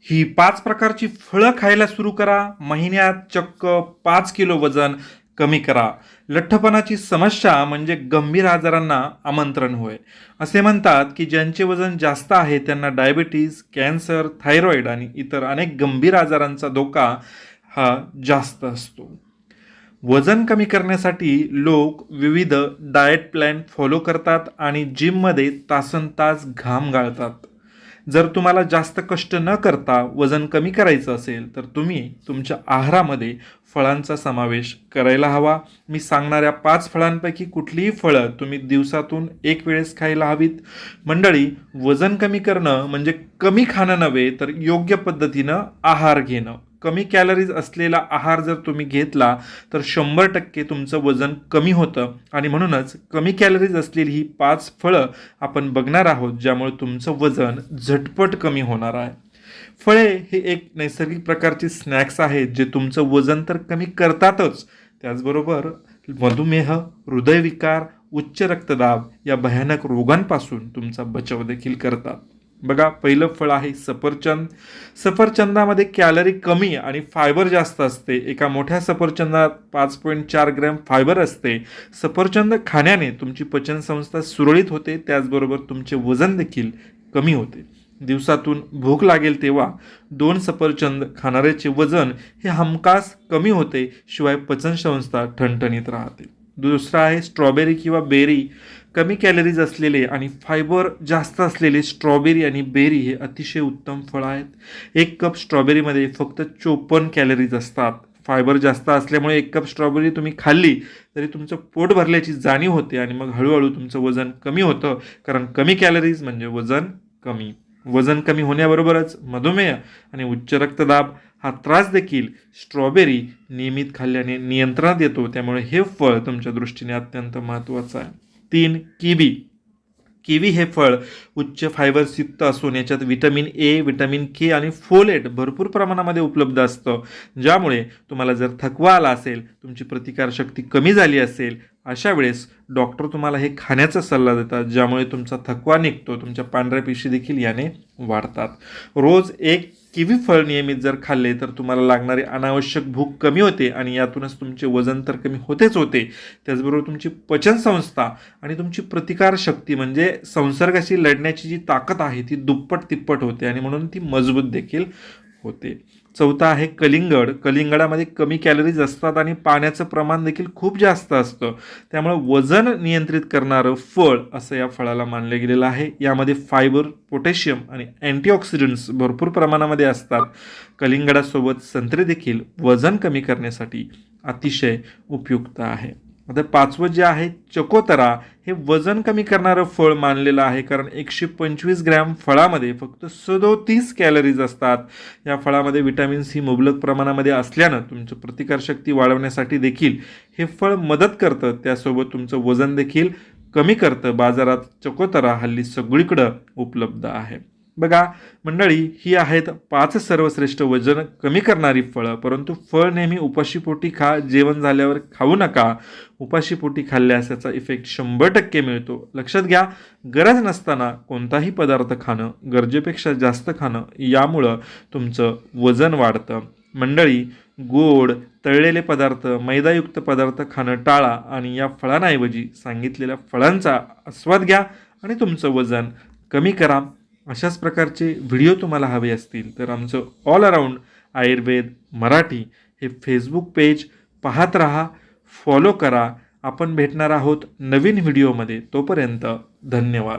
ही पाच प्रकारची फळं खायला सुरू करा. महिन्यात चक्क पाच किलो वजन कमी करा. लठ्ठपणाची समस्या म्हणजे गंभीर आजारांना आमंत्रण होय. असे म्हणतात की ज्यांचे वजन जास्त आहे त्यांना डायबिटीज कॅन्सर थायरॉईड आणि इतर अनेक गंभीर आजारांचा धोका हा जास्त असतो. वजन कमी करण्यासाठी लोक विविध डाएट प्लॅन फॉलो करतात आणि जिममध्ये तासन तास घाम गाळतात. जर तुम्हाला जास्त कष्ट न करता वजन कमी करायचं असेल तर तुम्ही तुमच्या आहारामध्ये फळांचा समावेश करायला हवा. मी सांगणाऱ्या पाच फळांपैकी कुठलीही फळं तुम्ही दिवसातून एक वेळेस खायला हवीत. मंडळी वजन कमी करणं म्हणजे कमी खाणं नव्हे तर योग्य पद्धतीनं आहार घेणं. कमी कॅलरीज असलेला आहार जर तुम्ही घेतला तर शंभर टक्के तुमचं वजन कमी होतं. आणि म्हणूनच कमी कॅलरीज असलेली ही पाच फळं आपण बघणार आहोत ज्यामुळे तुमचं वजन झटपट कमी होणार आहे. फळे हे एक नैसर्गिक प्रकारचे स्नॅक्स आहेत जे तुमचं वजन तर कमी करतातच. त्याचबरोबर मधुमेह हृदयविकार उच्च रक्तदाब या भयानक रोगांपासून तुमचा बचाव देखील करतात. बघा पहिलं फळ आहे सफरचंद. सफरचंदामध्ये कॅलरी कमी आणि फायबर जास्त असते. एका मोठ्या सफरचंदात पाच पॉईंट चार ग्रॅम फायबर असते. सफरचंद खाण्याने तुमची पचनसंस्था सुरळीत होते. त्याचबरोबर तुमचे वजन देखील कमी होते. दिवसातून भूक लागेल तेव्हा दोन सफरचंद खाणाऱ्याचे वजन हे हमखास कमी होते. शिवाय पचनसंस्था ठणठणीत राहते. दुसरा आहे स्ट्रॉबेरी किंवा बेरी. कमी कॅलरीज असलेले आणि फायबर जास्त असलेले स्ट्रॉबेरी आणि बेरी हे अतिशय उत्तम फळ आहेत. एक कप स्ट्रॉबेरीमध्ये फक्त चोपन्न कॅलरीज असतात. फायबर जास्त असल्यामुळे एक कप स्ट्रॉबेरी तुम्ही खाल्ली तरी तुमचं पोट भरल्याची जाणीव होते आणि मग हळूहळू तुमचं वजन कमी होतं. कारण कमी कॅलरीज म्हणजे वजन कमी. वजन कमी होण्याबरोबरच मधुमेह आणि उच्च रक्तदाब हा त्रास देखील स्ट्रॉबेरी नियमित खाल्ल्याने नियंत्रणात येतो. त्यामुळे हे फळ तुमच्या दृष्टीने अत्यंत महत्त्वाचं आहे. तीन किवी. किवी हे फळ उच्च फायबर्सयुक्त असून याच्यात विटॅमिन ए विटॅमिन के आणि फोलेट भरपूर प्रमाणामध्ये उपलब्ध असतं. ज्यामुळे तुम्हाला जर थकवा आला असेल तुमची प्रतिकारशक्ती कमी झाली असेल अशा वेळेस डॉक्टर तुम्हाला हे खाण्याचा सल्ला देतात ज्यामुळे तुमचा थकवा निघतो तुमच्या पांढऱ्या पेशी देखील याने वाढतात. रोज एक किवी फळ नियमित जर खाल्ले तर तुम्हाला लागणारी अनावश्यक भूक कमी होते आणि यातूनच तुमचे वजन तर कमी होतेच होते. त्याचबरोबर तुमची पचनसंस्था आणि तुमची प्रतिकारशक्ती म्हणजे संसर्गाशी लढण्याची जी ताकद आहे ती दुप्पट तिप्पट होते आणि म्हणून ती मजबूत देखील होते. चौथा आहे कलिंगड. कलिंगडामध्ये कमी कॅलरीज असतात आणि पाण्याचं प्रमाण देखील खूप जास्त असतं. त्यामुळे वजन नियंत्रित करणारं फळ असं या फळाला मानलं गेलेलं आहे. यामध्ये फायबर पोटॅशियम आणि अँटीऑक्सिडंट्स भरपूर प्रमाणामध्ये असतात. कलिंगडासोबत संत्रे देखील वजन कमी करण्यासाठी अतिशय उपयुक्त आहे. आता पाचवं जे आहे चकोतरा हे वजन कमी करणारं फळ मानलेलं आहे कारण एकशे पंचवीस ग्रॅम फळामध्ये फक्त सदोतीस कॅलरीज असतात. या फळामध्ये विटॅमिन सी मुबलक प्रमाणामध्ये असल्यानं तुमचं प्रतिकारशक्ती वाढवण्यासाठी देखील हे फळ मदत करतं. त्यासोबत तुमचं वजन देखील कमी करतं. बाजारात चकोतरा हल्ली सगळीकडं उपलब्ध आहे. बघा मंडळी ही आहेत पाच सर्वश्रेष्ठ वजन कमी करणारी फळं. परंतु फळ नेहमी उपाशीपोटी खा जेवण झाल्यावर खाऊ नका. उपाशीपोटी खाल्ल्यास याचा इफेक्ट शंभर टक्के मिळतो. लक्षात घ्या गरज नसताना कोणताही पदार्थ खाणं गरजेपेक्षा जास्त खाणं यामुळं तुमचं वजन वाढतं. मंडळी गोड तळलेले पदार्थ मैदायुक्त पदार्थ खाणं टाळा आणि या फळांऐवजी सांगितलेल्या फळांचा आस्वाद घ्या आणि तुमचं वजन कमी करा. अशाच प्रकारचे व्हिडिओ तुम्हाला हवे असतील तर आमचं ऑल अराऊंड आयुर्वेद मराठी हे फेसबुक पेज पाहत राहा फॉलो करा. आपण भेटणार आहोत नवीन व्हिडिओमध्ये. तोपर्यंत धन्यवाद.